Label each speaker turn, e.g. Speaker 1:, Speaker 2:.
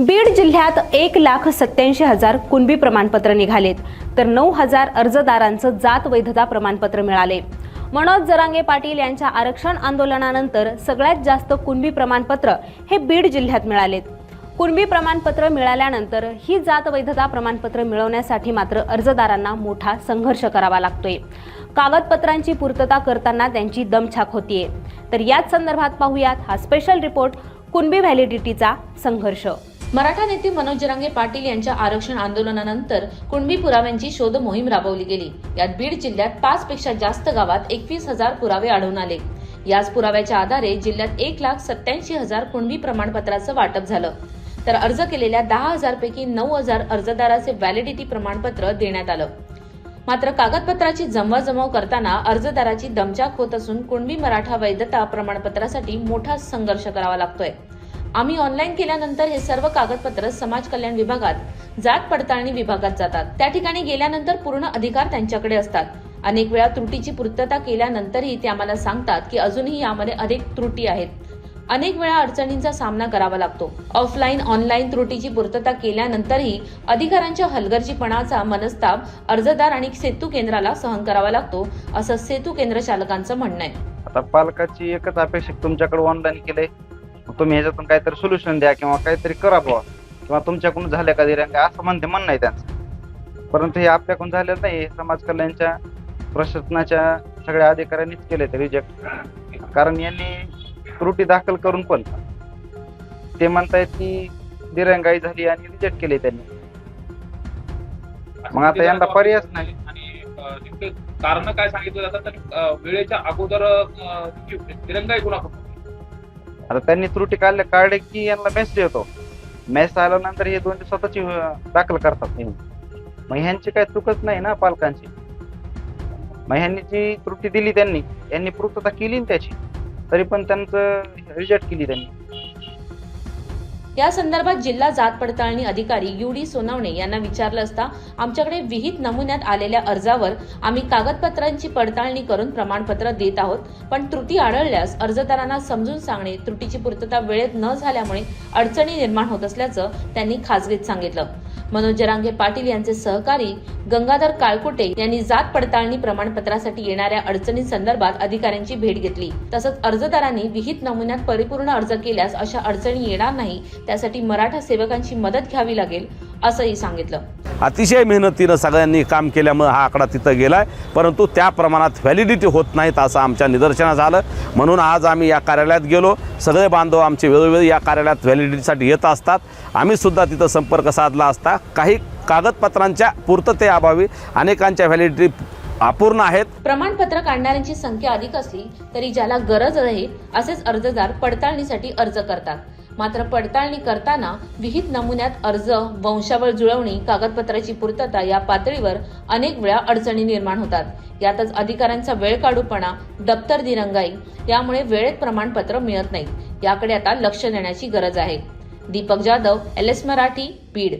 Speaker 1: बीड जिल्ह्यात एक लाख सत्याऐंशी हजार कुणबी प्रमाणपत्र निघालेत तर नऊ हजार अर्जदारांचं जात वैधता प्रमाणपत्र मिळाले. मनोज जरांगे पाटील यांच्या आरक्षण आंदोलनानंतर सगळ्यात जास्त कुणबी प्रमाणपत्र हे बीड जिल्ह्यात मिळालेत. कुणबी प्रमाणपत्र मिळाल्यानंतर ही जात वैधता प्रमाणपत्र मिळवण्यासाठी मात्र अर्जदारांना मोठा संघर्ष करावा लागतोय. कागदपत्रांची पूर्तता करताना त्यांची दमछाक होतीये. तर याच संदर्भात पाहूयात हा स्पेशल रिपोर्ट कुणबी व्हॅलिडिटीचा संघर्ष.
Speaker 2: मराठा नेते मनोज जरांगे पाटील यांच्या आरक्षण आंदोलनानंतर कुणबी पुराव्यांची शोध मोहीम राबवली गेली. यात बीड जिल्ह्यात पाच पेक्षा जास्त गावात एकवीस हजार पुरावे आढळून आले. याच पुराव्याच्या आधारे जिल्ह्यात एक लाख सत्याऐंशी हजार कुणबी प्रमाणपत्राचं वाटप झालं. तर अर्ज केलेल्या दहा हजार पैकी नऊ हजार अर्जदाराचे व्हॅलिडिटी प्रमाणपत्र देण्यात आलं. मात्र कागदपत्राची जमवाजमव करताना अर्जदाराची दमचाक होत असून कुणबी मराठा वैधता प्रमाणपत्रासाठी मोठा संघर्ष करावा लागतोय. आम्ही ऑनलाईन केल्यानंतर हे सर्व कागदपत्र समाज कल्याण विभागात जात पडताळणी विभागात जातात. त्या ठिकाणी गेल्यानंतर पूर्ण अधिकार त्यांच्याकडे असतात. अनेक वेळा त्रुटीची पूर्तता केल्यानंतरही ते आम्हाला सांगतात की अजूनही यामध्ये अनेक त्रुटी आहेत. अनेक वेळा अडचणींचा सामना करावा लागतो. ऑफलाईन ऑनलाईन त्रुटीची पूर्तता केल्यानंतरही अधिकाऱ्यांच्या हलगर्जीपणाचा मनस्ताप अर्जदार आणि सेतू केंद्राला सहन करावा लागतो असं सेतू केंद्र चालकांचं म्हणणं आहे.
Speaker 3: आता पालकाची एकच अपेक्षा तुमच्याकडे ऑनलाईन केले तुम्ही ह्याच्यातून काहीतरी सोल्युशन द्या किंवा काहीतरी करा बुवा. किंवा तुमच्याकडून झालं का दिल्या का असं म्हणते म्हणणं आहे त्यांचं. परंतु हे आपल्याकडून झालेलं नाही हे समाज कल्याणच्या प्रशासनाच्या सगळ्या अधिकाऱ्यांनीच केले ते रिजेक्ट कारण यांनी त्रुटी दाखल करून पण ते म्हणतायत की दिरंगाई झाली आणि रिजेक्ट केले त्यांनी. मग आता यांना पर्यायच नाही.
Speaker 4: आणि कारण काय सांगितलं जातं? तर वेळेच्या अगोदर ती दिरंगाई गुन्हा
Speaker 3: आता त्यांनी त्रुटी काढले काढले की यांना मेसेज येतो. मेसेज आल्यानंतर हे दोन स्वतःची दाखल करतात. मग ह्यांची काही चुकच नाही ना पालकांची? मग ह्यांनी जी त्रुटी दिली त्यांनी यांनी पूर्तता केली ना त्याची? तरी पण त्यांचं रिजेक्ट केली त्यांनी.
Speaker 2: या संदर्भात जिल्हा जात पडताळणी अधिकारी यू डी सोनवणे यांना विचारलं असता आमच्याकडे विहित नमुन्यात आलेल्या अर्जावर आम्ही कागदपत्रांची पडताळणी करून प्रमाणपत्र देत आहोत पण त्रुटी आढळल्यास अर्जदारांना समजून सांगणे त्रुटीची पूर्तता वेळेत न झाल्यामुळे अडचणी निर्माण होत असल्याचं त्यांनी खासगीत सांगितलं. मनोज जरांगे पाटील यांचे सहकारी गंगाधर काळकुटे यांनी जात पडताळणी प्रमाणपत्रासाठी येणाऱ्या अडचणींसंदर्भात अधिकाऱ्यांची भेट घेतली. तसंच अर्जदारांनी विहित नमुन्यात परिपूर्ण अर्ज केल्यास अशा अडचणी येणार नाही त्यासाठी मराठा सेवकांची मदत घ्यावी लागेल. असंही सांगितलं.
Speaker 5: अतिशय मेहनतीनं सगळ्यांनी काम केल्यामुळं हा आकडा तिथं गेला आहे परंतु त्या प्रमाणात व्हॅलिडिटी होत नाहीत असं आमच्या निदर्शनास आलं. म्हणून आज आम्ही या कार्यालयात गेलो. सगळे बांधव आमचे वेळोवेळी या कार्यालयात व्हॅलिडिटीसाठी येत असतात. आम्ही सुद्धा तिथं संपर्क साधला असता. काही कागदपत्रांच्या पूर्ततेअभावी अनेकांच्या व्हॅलिडिटी अपूर्ण आहेत.
Speaker 2: प्रमाणपत्र काढणाऱ्यांची संख्या अधिक असली तरी ज्याला गरज आहे असेच अर्जदार पडताळणीसाठी अर्ज करतात. मात्र पडताळणी करताना विहित नमुन्यात अर्ज वंशावळ जुळवणी कागदपत्राची पूर्तता या पातळीवर अनेक वेळा अडचणी निर्माण होतात. यातच अधिकाऱ्यांचा वेळ काढूपणा दप्तर दिरंगाई यामुळे वेळेत प्रमाणपत्र मिळत नाही. याकडे आता लक्ष देण्याची गरज आहे. Deepak Jadhav L S Marathi Beed.